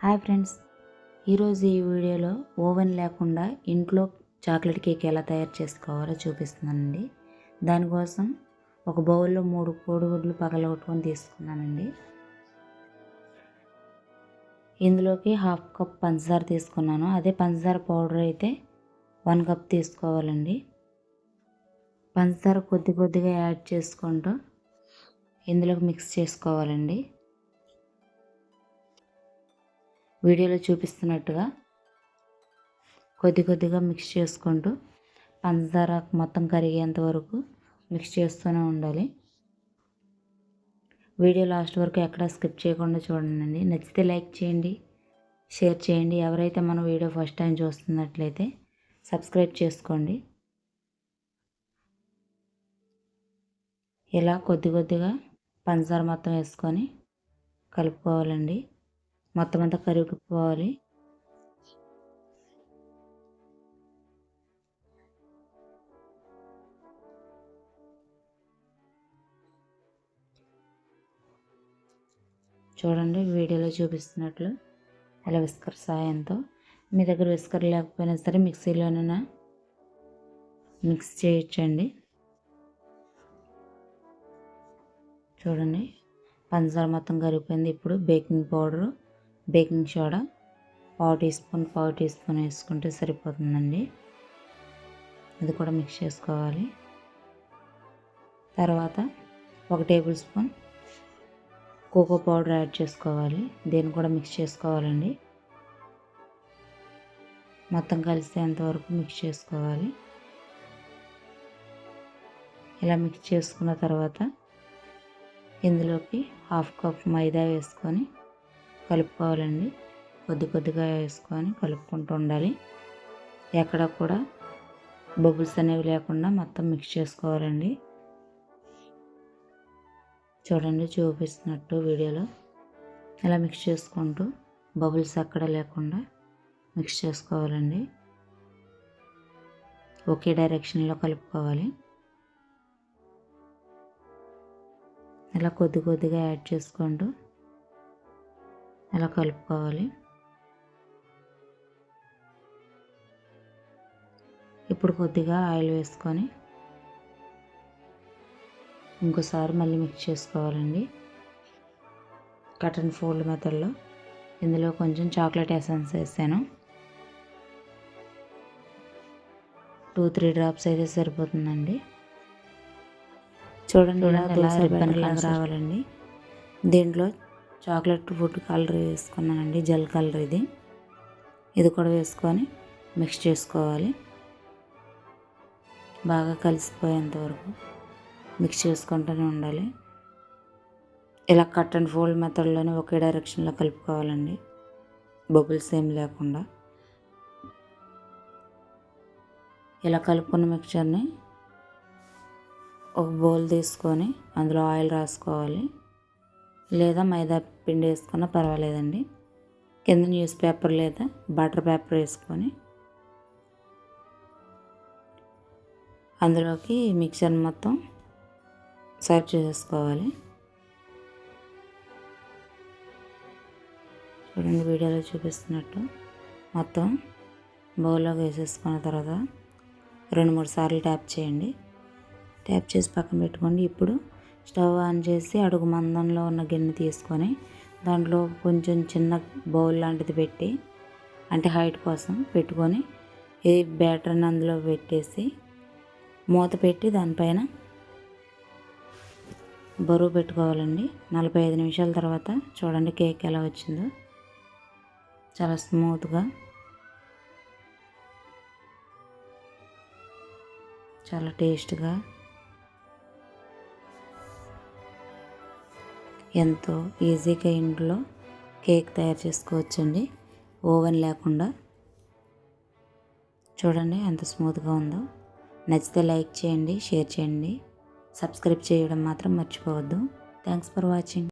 Hi friends. ఈరోజు ఈ వీడియోలో ఓవెన్ లేకుండా ఇంట్లో చాక్లెట్ కేక్ ఎలా తయారు చేసుకోవాలో చూపిస్తున్నానండి. దానికోసం ఒక బౌల్లో మూడు కోడిగుడ్లు పగలగొట్టుకొని తీసుకున్నానండి. ఇందులోకి హాఫ్ కప్ పంచదార తీసుకున్నాను. అదే పంచదార పౌడర్ అయితే వన్ కప్ తీసుకోవాలండి. పంచదార కొద్ది కొద్దిగా యాడ్ చేసుకుంటూ ఇందులోకి మిక్స్ చేసుకోవాలండి. వీడియోలో చూపిస్తున్నట్టుగా కొద్ది కొద్దిగా మిక్స్ చేసుకుంటూ పంచదార మొత్తం కరిగేంత వరకు మిక్స్ చేస్తూనే ఉండాలి. వీడియో లాస్ట్ వరకు ఎక్కడ స్కిప్ చేయకుండా చూడండి. నచ్చితే లైక్ చేయండి షేర్ చేయండి. ఎవరైతే మన వీడియో ఫస్ట్ టైం చూస్తున్నట్లయితే సబ్స్క్రైబ్ చేసుకోండి. ఇలా కొద్ది కొద్దిగా పంచదార మొత్తం వేసుకొని కలుపుకోవాలండి. మొత్తం అంతా కరిగిపోవాలి. చూడండి వీడియోలో చూపిస్తున్నట్లు అలా విస్కర్ సాయంతో. మీ దగ్గర విస్కర్ లేకపోయినా సరే మిక్సీలోనైనా మిక్స్ చేయొచ్చండి. చూడండి పంచదార మొత్తం కరిగిపోయింది. ఇప్పుడు బేకింగ్ పౌడరు బేకింగ్ సోడా పావు టీ స్పూన్ పావు టీ స్పూన్ వేసుకుంటే సరిపోతుందండి. అది కూడా మిక్స్ చేసుకోవాలి. తర్వాత ఒక tablespoon cocoa powder add చేసుకోవాలి. దీన్ని కూడా మిక్స్ చేసుకోవాలండి. మొత్తం కలిసేంతవరకు మిక్స్ చేసుకోవాలి. ఇలా మిక్స్ చేసుకున్న తర్వాత ఇందులోకి హాఫ్ కప్ మైదా వేసుకొని కలుపుకోవాలండి. కొద్ది కొద్దిగా వేసుకొని కలుపుకుంటూ ఉండాలి. ఎక్కడ కూడా బబుల్స్ అనేవి లేకుండా మొత్తం మిక్స్ చేసుకోవాలండి. చూడండి చూపిస్తున్నట్టు వీడియోలో ఇలా మిక్స్ చేసుకుంటూ బబుల్స్ ఎక్కడ లేకుండా మిక్స్ చేసుకోవాలండి. ఒకే డైరెక్షన్లో కలుపుకోవాలి. ఇలా కొద్ది కొద్దిగా యాడ్ చేసుకుంటూ ఇలా కలుపుకోవాలి? ఇప్పుడు కొద్దిగా ఆయిల్ వేసుకొని ఇంకోసారి మళ్ళీ మిక్స్ చేసుకోవాలండి. కట్ అండ్ ఫోల్డ్ మెథడ్లో ఇందులో కొంచెం చాక్లెట్ ఎసెన్స్ వేసాను. టూ త్రీ డ్రాప్స్ అయితే సరిపోతుందండి. చూడండి ఇలా దోశ లాగా రావాలండి. దీంట్లో చాక్లెట్ ఫుడ్ కలర్ వేసుకున్నానండి జెల్ కలర్ ఇది. ఇది కూడా వేసుకొని మిక్స్ చేసుకోవాలి. బాగా కలిసిపోయేంత వరకు మిక్స్ చేసుకుంటూనే ఉండాలి. ఇలా కట్ అండ్ ఫోల్డ్ మెథడ్లోనే ఒకే డైరెక్షన్లో కలుపుకోవాలండి. బబుల్స్ ఏం లేకుండా. ఇలా కలుపుకున్న మిక్చర్ని ఒక బౌల్ తీసుకొని అందులో ఆయిల్ రాసుకోవాలి. లేదా మైదా పిండి వేసుకున్నా పర్వాలేదండి. కింద న్యూస్ పేపర్ లేదా బటర్ పేపర్ వేసుకొని అందులోకి మిక్సర్ మొత్తం సర్వ్ చేసుకోవాలి. చూడండి వీడియోలో చూపిస్తున్నట్టు మొత్తం బౌల్లోకి వేసేసుకున్న తర్వాత రెండు మూడు సార్లు ట్యాప్ చేయండి. ట్యాప్ చేసి పక్కన పెట్టుకోండి. ఇప్పుడు స్టవ్ ఆన్ చేసి అడుగు మందంలో ఉన్న గిన్నె తీసుకొని దాంట్లో కొంచెం చిన్న బౌల్ లాంటిది పెట్టి అంటే హైట్ కోసం పెట్టుకొని ఈ బ్యాటర్ని అందులో పెట్టేసి మూత పెట్టి దానిపైన బరువు పెట్టుకోవాలండి. నలభై ఐదు నిమిషాల తర్వాత చూడండి కేక్ ఎలా వచ్చిందో. చాలా స్మూత్గా చాలా టేస్ట్గా ఎంతో ఈజీగా ఇంట్లో కేక్ తయారు చేసుకోవచ్చండి. ఓవెన్ లేకుండా. చూడండి ఎంత స్మూత్గా ఉందో. నచ్చితే లైక్ చేయండి షేర్ చేయండి. సబ్స్క్రైబ్ చేయడం మాత్రం మర్చిపోవద్దు. Thanks for watching.